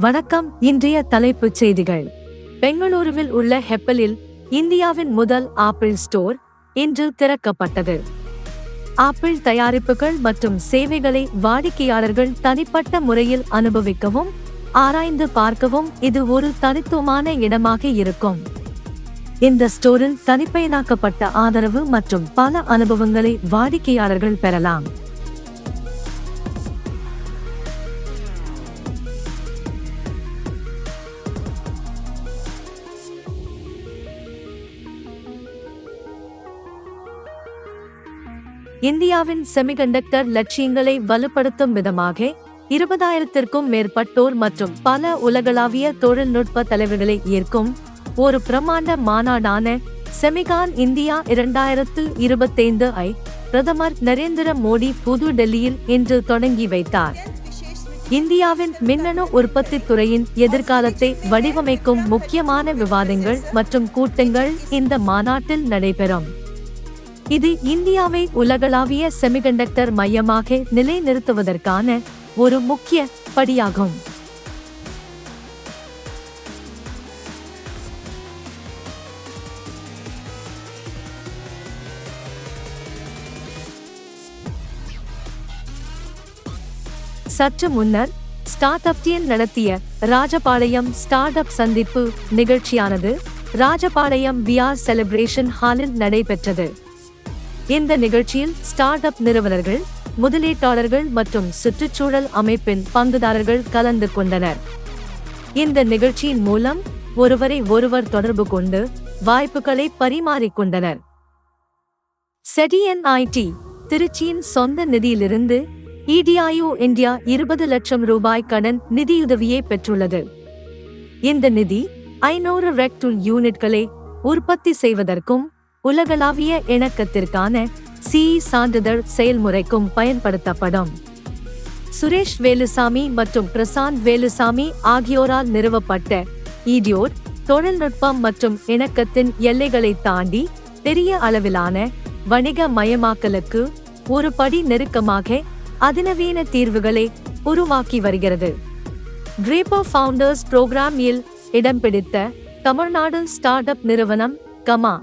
வணக்கம் இன்றைய தலைப்புச் செய்திகள். பெங்களூருவில் உள்ள ஹெப்பலில் இந்தியாவின் முதல் ஆப்பிள் ஸ்டோர் இன்று திறக்கப்பட்டது. ஆப்பிள் தயாரிப்புகள் மற்றும் சேவைகளை வாடிக்கையாளர்கள் தனிப்பட்ட முறையில் அனுபவிக்கவும் ஆராய்ந்து பார்க்கவும் இது ஒரு தனித்துவமான இடமாக இருக்கும். இந்த ஸ்டோரில் தனிப்பயனாக்கப்பட்ட ஆதரவு மற்றும் பல அனுபவங்களை வாடிக்கையாளர்கள் பெறலாம். இந்தியாவின் செமிகண்டக்டர் லட்சியங்களை வலுப்படுத்தும் விதமாக இருபதாயிரத்திற்கும் மேற்பட்டோர் மற்றும் பல உலகளாவிய தொழில்நுட்ப தலைவர்களை ஈர்க்கும் ஒரு பிரமாண்ட மாநாடான செமிகான் இந்தியா இரண்டாயிரத்து இருபத்தைந்து ஐ பிரதமர் நரேந்திர மோடி புது டெல்லியில் இன்று தொடங்கி வைத்தார். இந்தியாவின் மின்னணு உற்பத்தி துறையின் எதிர்காலத்தை வடிவமைக்கும் முக்கியமான விவாதங்கள் மற்றும் கூட்டங்கள் இந்த மாநாட்டில் நடைபெறும். இது இந்தியாவை உலகளாவிய செமிகண்டக்டர் மையமாக நிலைநிறுத்துவதற்கான ஒரு முக்கிய படியாகும். சற்று முன்னர் ஸ்டார்ட் அப்டியன் நடத்திய ராஜபாளையம் ஸ்டார்ட் அப் சந்திப்பு நிகழ்ச்சியானது ராஜபாளையம் விஆர் செலிப்ரேஷன் ஹாலில் நடைபெற்றது. இந்த நிகழ்ச்சியில் ஸ்டார்ட் அப் நிறுவனர்கள் முதலீட்டாளர்கள் மற்றும் சுற்றுச்சூழல் அமைப்பின் பங்குதாரர்கள் கலந்து கொண்டனர். இந்த நிகழ்ச்சியின் மூலம் ஒருவரை ஒருவர் தொடர்பு கொண்டு வாய்ப்புகளை பரிமாறிக்கொண்டனர் செடியன் ஐடி திருச்சியின் சொந்த நிதியிலிருந்து இடிஐஓ இந்தியா இருபது லட்சம் ரூபாய் கடன் நிதியுதவியை பெற்றுள்ளது. இந்த நிதி ஐநூறு ரெக்டுல் யூனிட்களை உற்பத்தி செய்வதற்கும் உலகளாவிய இணக்கத்திற்கான சி சான்றிதழ் செயல்முறைக்கும் பயன்படுத்தப்படும். சுரேஷ் வேலுசாமி மற்றும் பிரசாந்த் வேலுசாமி ஆகியோரால் நிறுவப்பட்ட ஈடியோர் தொழில்நுட்பம் மற்றும் இணக்கத்தின் எல்லைகளை தாண்டி பெரிய அளவிலான வணிக மயமாக்கலுக்கு ஒரு படி நெருக்கமாக அதிநவீன தீர்வுகளை உருவாக்கி வருகிறது. ட்ரேப்போ ஃபவுண்டர்ஸ் புரோகிராமில் இடம் பிடித்த தமிழ்நாடு ஸ்டார்ட் அப் நிறுவனம் கமா.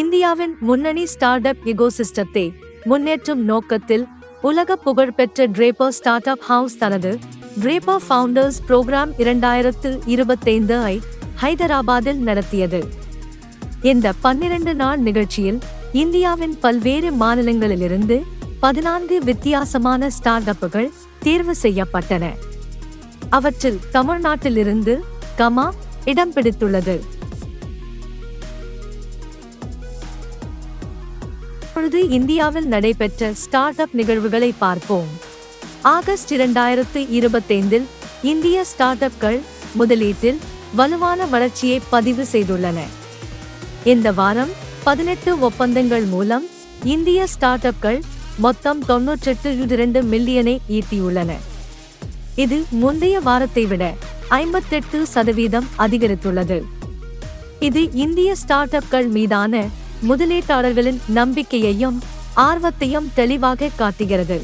இந்தியாவின் முன்னணி ஸ்டார்ட் அப் எகோசிஸ்டத்தை முன்னேற்றும் நோக்கத்தில் உலக புகழ்பெற்ற ட்ரேப்பர் ஸ்டார்ட் அப் ஹவுஸ் தனது ட்ரேப்பர் ஃபவுண்டர்ஸ் புரோகிராம் இரண்டாயிரத்து இருபத்தைந்து ஐ ஹைதராபாத்தில் நடத்தியது. இந்த பன்னிரண்டு நாள் நிகழ்ச்சியில் இந்தியாவின் பல்வேறு மாநிலங்களிலிருந்து பதினான்கு வித்தியாசமான ஸ்டார்ட் அப்புகள் தேர்வு செய்யப்பட்டன. அவற்றில் தமிழ்நாட்டிலிருந்து கமா இடம் பிடித்துள்ளது. இப்பொழுது இந்தியாவில் நடைபெற்ற ஸ்டார்ட் அப் நிகழ்வுகளை பார்ப்போம். ஆகஸ்ட் இரண்டாயிரத்து இருபத்தைந்தில் இந்திய ஸ்டார்ட் அப்கள் முதலீட்டில் வலுவான வளர்ச்சியை பதிவு செய்துள்ளன. இந்த வாரம் பதினெட்டு ஒப்பந்தங்கள் மூலம் இந்திய ஸ்டார்ட் அப்கள் மொத்தம் தொன்னூற்றெட்டு இரண்டு மில்லியனை ஈட்டியுள்ளன. இது முந்தைய வாரத்தை விட ஐம்பத்தெட்டு சதவீதம் அதிகரித்துள்ளது. இது இந்திய ஸ்டார்ட் அப்கள் மீதான முதலீட்டாளர்களின் நம்பிக்கையையும் ஆர்வத்தையும் தெளிவாக காட்டுகிறது.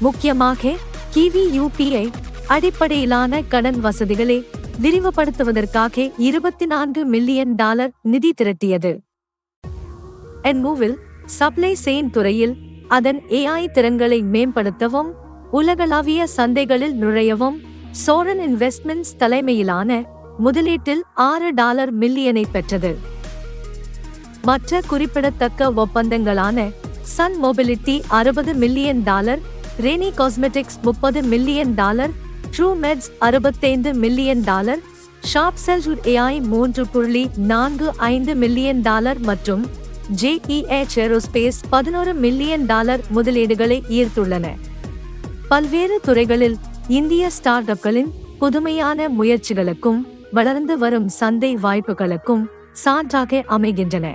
முக்கியமாக கிவி யூபிஐ அடிப்படையிலான கடன் வசதிகளை விரிவுபடுத்துவதற்காக இருபத்தி நான்கு மில்லியன் டாலர் நிதி திரட்டியது. என்மூவில் சப்ளை செயின் துறையில் அதன் ஏஐ திறன்களை மேம்படுத்தவும் உலகளாவிய சந்தைகளில் நுழையவும் சோரன் இன்வெஸ்ட்மெண்ட்ஸ் தலைமையிலான முதலீட்டில் ஆறு டாலர் மில்லியனை பெற்றது. மற்ற குறிப்பிடத்தக்க ஒப்பந்தங்களான சன் மொபிலிட்டி அறுபது மில்லியன் டாலர் ரேனி காஸ்மெட்டிக்ஸ் முப்பது மில்லியன் டாலர் ட்ரூ மெட்ஸ் அறுபத்தைந்து மில்லியன் டாலர் ஷாப் செல்ஜூட் ஏஐ மூன்று புள்ளி நான்கு ஐந்து மில்லியன் டாலர் மற்றும் ஜேஇஎச் ஏரோஸ்பேஸ் பதினோரு மில்லியன் டாலர் முதலீடுகளை ஈர்த்துள்ளன. பல்வேறு துறைகளில் இந்திய ஸ்டார்ட் அப்களின் புதுமையான முயற்சிகளுக்கும் வளர்ந்து வரும் சந்தை வாய்ப்புகளுக்கும் சான்றாக அமைகின்றன.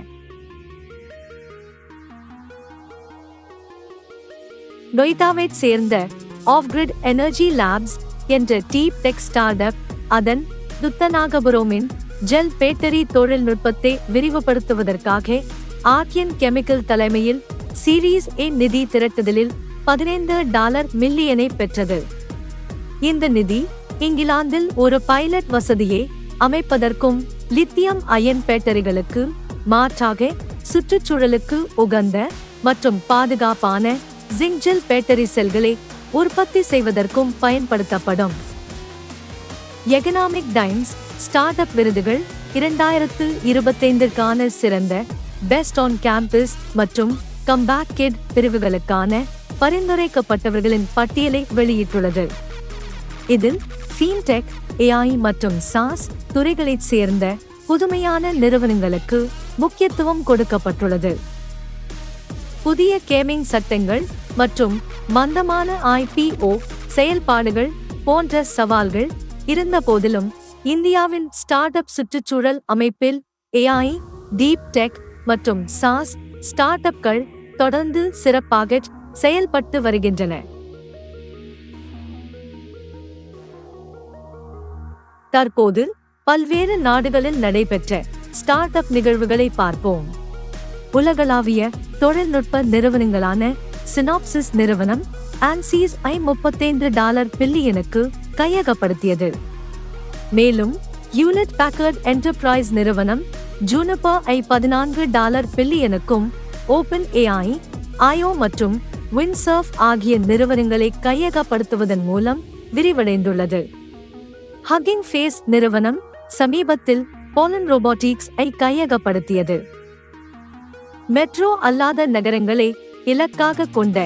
நொய்டாவைச் சேர்ந்த ஆஃப் கிரிட் எனர்ஜி லேப்ஸ் என்ற டீப் டெக் ஸ்டார்ட் அப் அதன் துத்தநாகபுரோமின் ஜெல் பேட்டரி தொழில்நுட்பத்தை விரிவுபடுத்துவதற்காக ஆர்கியன் கெமிக்கல் தலைமையில் சீரீஸ் ஏ நிதி திரட்டுதலில் பதினைந்து டாலர் மில்லியனை பெற்றது. இந்த நிதி இங்கிலாந்தில் ஒரு பைலட் வசதியை அமைப்பதற்கும் லித்தியம் அயன் பேட்டரிகளுக்கு மாற்றாக சுற்றுச்சூழலுக்கு உகந்த மற்றும் பாதுகாப்பான ஜிங்ஜெல் பேட்டரி செல்களை உற்பத்தி செய்வதற்கும் பயன்படுத்தப்படும். எகனாமிக் டைம்ஸ் ஸ்டார்ட் அப் விருதுகள் இரண்டாயிரத்து இருபத்தைந்திற்கான சிறந்த பெஸ்ட் ஆன் கேம்பஸ் மற்றும் கம்பேக் கிட் பிரிவுகளுக்கான பரிந்துரைக்கப்பட்டவர்களின் பட்டியலை வெளியிட்டுள்ளது. இதில் ஃபீன்டெக் ஏஐ மற்றும் சாஸ் துறைகளைச் சேர்ந்த புதுமையான நிறுவனங்களுக்கு முக்கியத்துவம் கொடுக்கப்பட்டுள்ளது. புதிய கேமிங் சட்டங்கள் மற்றும் மந்தமான ஐபிஓ செயல்பாடுகள் போன்ற சவால்கள் இருந்த போதிலும் இந்தியாவின் ஸ்டார்ட் அப் சுற்றுச்சூழல் அமைப்பில் ஏஐ டீப் டெக் மற்றும் சாஸ் ஸ்டார்ட் அப்கள் தொடர்ந்து சிறப்பாக செயல்பட்டு வருகின்றன. தற்போது பல்வேறு நாடுகளில் நடைபெற்ற ஸ்டார்ட் அப் நிகழ்வுகளை பார்ப்போம். உலகளாவிய தொழில்நுட்ப நிறுவனங்களான சினாப்சிஸ் நிறுவனம் ஆன்சீஸ் ஐ முப்பத்தைந்து டாலர் பில்லியனுக்கு கையகப்படுத்தியது. மேலும் யூனிட் பேக்கர்ட் என்டர்பிரைஸ் நிறுவனம் ஜூனப்பா ஐ பதினான்கு டாலர் பில்லியனுக்கும் ஓபன் ஏஐ ஐஓ மற்றும் வின்சர்ஃப் ஆகிய நிறுவனங்களை கையகப்படுத்துவதன் மூலம் விரிவடைந்துள்ளது. ஹக்கிங் ஃபேஸ் நிறுவனம் சமீபத்தில் போலன் ரோபோட்டிக்ஸ் ஐ கையகப்படுத்தியது. மெட்ரோ அல்லாத நகரங்களை இலக்காக கொண்ட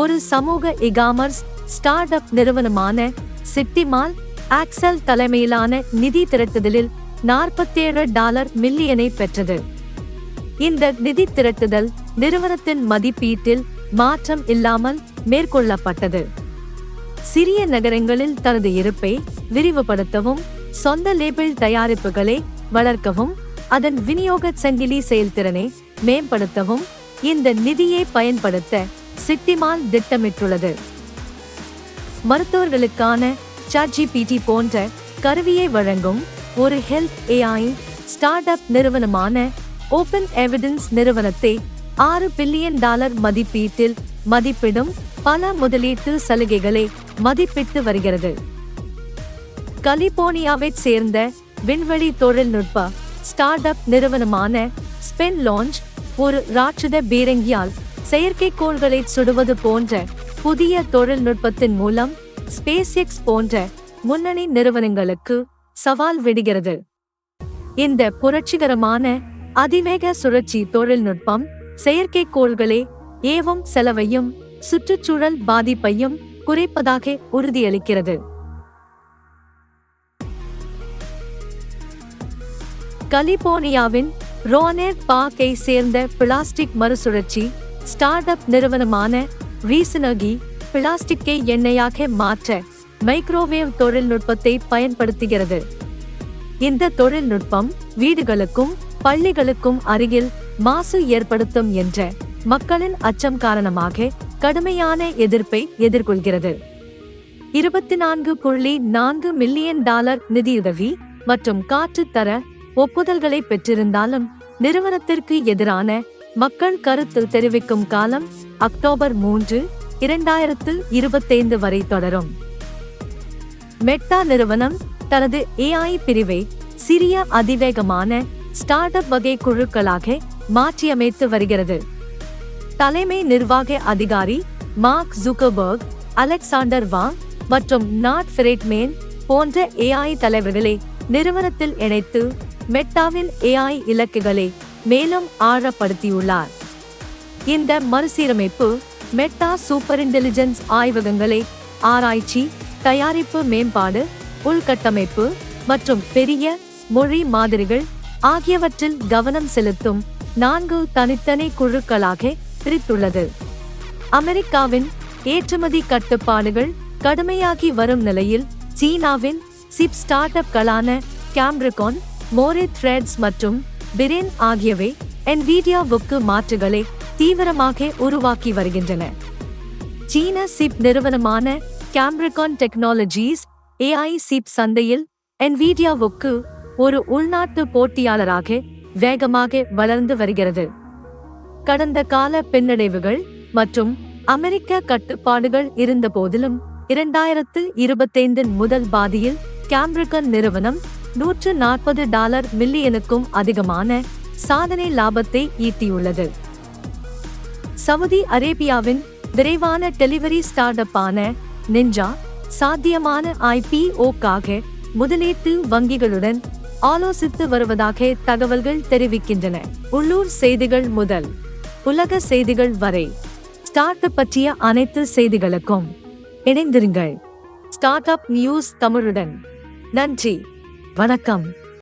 ஒரு சமூக இகாமர்ஸ் ஸ்டார்ட் அப் நிறுவனமான சிட்டிமால் ஆக்சல் தலைமையிலான நிதி திரட்டுதலில் நாற்பத்தேழு டாலர் மில்லியனை பெற்றது. இந்த நிதி திரட்டுதல் நிறுவனத்தின் மதிப்பீட்டில் மாற்றம் இல்லாமல் மேற்கொள்ளப்பட்டது. சிறிய நகரங்களில் தனது இருப்பை விரிவுபடுத்தவும் சொந்த லேபிள் தயாரிப்புகளை வளர்க்கவும் அதன் விநியோக சங்கிலி செயல்திறனை மேம்படுத்தவும் இந்த நிதியை பயன்படுத்த சிட்டிமால் திட்டமிட்டுள்ளது. மருத்துவர்களுக்கான சாட்ஜிபிடி போன்ற கருவியை வழங்கும் ஒரு ஹெல்த் ஏஐ ஸ்டார்ட் அப் நிறுவனமான ஓபன் எவிடன்ஸ் நிறுவனத்தை ஆறு பில்லியன் டாலர் மதிப்பீட்டில் மதிப்பிடும் பல முதலீட்டு சலுகைகளை மதிப்பிட்டு வருகிறது. கலிபோர்னியாவைச் சேர்ந்த விண்வெளி தொழில்நுட்ப ஸ்டார்ட் அப் நிறுவனமான ஸ்பென் லான்ச் ஒரு ராட்சத பீரங்கியால் செயற்கைக்கோள்களை சுடுவது போன்ற புதிய தொழில்நுட்பத்தின் மூலம் ஸ்பேஸ் எக்ஸ் போன்ற முன்னணி நிறுவனங்களுக்கு சவால் விடுகிறது. இந்த புரட்சிகரமான அதிவேக சுழற்சி தொழில்நுட்பம் செயற்கைக்கோள்களே ஏவும் செலவையும் சுற்றுச்சூழல் பாதிப்பையும் குறைப்பதாக உறுதியளிக்கிறது. கலிபோர்னியாவின் ரோனேர் பாக்கை சேர்ந்த பிளாஸ்டிக் மறுசுழற்சி ஸ்டார்ட் அப் நிறுவனமான ரீசனகி பிளாஸ்டிக்கை எண்ணெயாக மாற்ற மைக்ரோவேவ் தொழில்நுட்பத்தை பயன்படுத்துகிறது. இந்த தொழில்நுட்பம் வீடுகளுக்கும் பள்ளிகளுக்கும் அருகில் மாசு ஏற்படுத்தும் என்ற மக்களின் அச்சம் காரணமாக கடுமையான எதிர்ப்பை எதிர்கொள்கிறது. இருபத்தி நான்கு புள்ளி நான்கு மில்லியன் டாலர் நிதியுதவி மற்றும் காற்று தர ஒப்புதல்களை பெற்றிருந்தாலும் நிறுவனத்திற்கு எதிரான மக்கள் கருத்து தெரிவிக்கும் காலம் அக்டோபர் மூன்று இரண்டாயிரத்து இருபத்தைந்து வரை தொடரும். மெட்டா நிறுவனம் தனது ஏஐ பிரிவை சிறிய அதிவேகமான ஸ்டார்ட் அப் வகை குழுக்களாக மாற்றியமைத்து வருகிறது. தலைமை நிர்வாக அதிகாரி மார்க் ஜூக்கர்பர்க் அலெக்சாண்டர் வாங் மற்றும் நாட் ஃபிரேட்மேன் போன்ற ஏஐ தலைவர்களை நிறுவனத்தில் இணைத்து மெட்டாவின் ஏஐ இலக்குகளை மேலும் ஆழப்படுத்தியுள்ளார். இந்த மறுசீரமைப்பு மெட்டா சூப்பர் இன்டெலிஜென்ஸ் ஆய்வகங்களை ஆராய்ச்சி தயாரிப்பு மேம்பாடு உள்கட்டமைப்பு மற்றும் பெரிய மொழி மாதிரிகள் ஆகியவற்றில் கவனம் செலுத்தும் நான்கு தனித்தனி குழுக்களாக பிரித்துள்ளது. அமெரிக்காவின் ஏற்றுமதி கட்டுப்பாடுகள் கடுமையாகி வரும் நிலையில் சீனாவின் சிப் ஸ்டார்ட் அப்களான கேம்ரிகான் மோரே த்ரெட்ஸ் மற்றும் பிரேன் ஆகியவை என்விடியாவுக்கு மாற்றுகளை தீவிரமாக உருவாக்கி வருகின்றன. சீன சிப் நிறுவனமான கேம்ரிகான் டெக்னாலஜிஸ் ஏஐ சிப் சந்தையில் என்விடியாவுக்கு ஒரு உள்நாட்டு போட்டியாளராக வேகமாக வளர்ந்து வருகிறது. கடந்த கால பின்னடைவுகள் மற்றும் அமெரிக்க கட்டுப்பாடுகள் இருந்த போதிலும் இரண்டாயிரத்து இருபத்தைந்தின் முதல் பாதியில் கேம்ரிகன் நிறுவனம் நூற்று நாற்பது டாலர் மில்லியனுக்கும் அதிகமான சாதனை லாபத்தை ஈட்டியுள்ளது. சவுதி அரேபியாவின் விரைவான டெலிவரி ஸ்டார்ட் அப்பான நிஞ்சா சாத்தியமான ஐபிஓக்காக முதலீட்டு வங்கிகளுடன் ஆலோசித்து வருவதாக தகவல்கள் தெரிவிக்கின்றன. உள்ளூர் செய்திகள் முதல் உலக செய்திகள் வரை. ஸ்டார்ட் அப் பற்றிய அனைத்து செய்திகளுக்கும் இணைந்திருங்கள். ஸ்டார்ட் அப் நியூஸ் தமிழுடன். நன்றி. வணக்கம்.